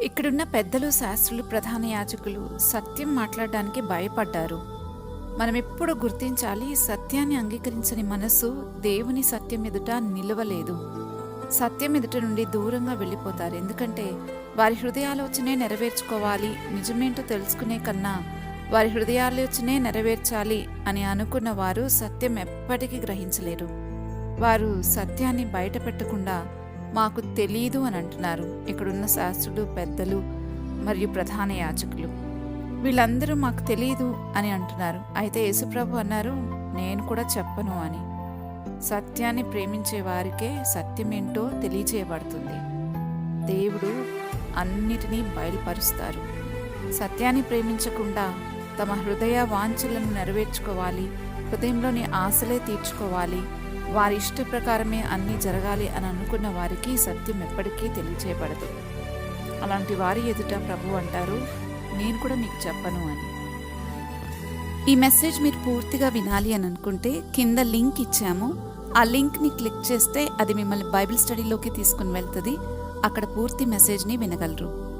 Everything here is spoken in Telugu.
ఇక్కడున్న పెద్దలు శాస్త్రులు ప్రధాన యాజకులు సత్యం మాట్లాడడానికి భయపడ్డారు. మనం ఎప్పుడు గుర్తించాలి సత్యాన్ని అంగీకరించని మనసు దేవుని సత్యం ఎదుట నిలవలేదు. సత్యం ఎదుట నుండి దూరంగా వెళ్ళిపోతారు. ఎందుకంటే వారి హృదయాలోచనే నెరవేర్చుకోవాలి నిజమేంటో తెలుసుకునే కన్నా వారి హృదయాలోచనే నెరవేర్చాలి అని అనుకున్న వారు సత్యం ఎప్పటికీ గ్రహించలేరు. వారు సత్యాన్ని బయట పెట్టకుండా మాకు తెలియదు అని అంటున్నారు. ఇక్కడున్న శాస్త్రులు పెద్దలు మరియు ప్రధాన యాజకులు వీళ్ళందరూ మాకు తెలియదు అని అంటున్నారు. అయితే యేసుప్రభు అన్నారు నేను కూడా చెప్పను అని. సత్యాన్ని ప్రేమించే వారికే సత్యమేంటో తెలియచేయబడుతుంది. దేవుడు అన్నిటినీ బయలుపరుస్తారు. సత్యాన్ని ప్రేమించకుండా తమ హృదయ వాంఛలను నెరవేర్చుకోవాలి హృదయంలోని ఆశలే తీర్చుకోవాలి వారి ఇష్ట ప్రకారమే అన్నీ జరగాలి అని అనుకున్న వారికి సత్యం ఎప్పటికీ తెలియచేయబడదు. అలాంటి వారి ఎదుట ప్రభు అంటారు నేను కూడా మీకు చెప్పను అని. ఈ మెసేజ్ మీరు పూర్తిగా వినాలి అని అనుకుంటే కింద లింక్ ఇచ్చాము. ఆ లింక్ని క్లిక్ చేస్తే అది మిమ్మల్ని బైబిల్ స్టడీలోకి తీసుకుని వెళ్తుంది. అక్కడ పూర్తి మెసేజ్ని వినగలరు.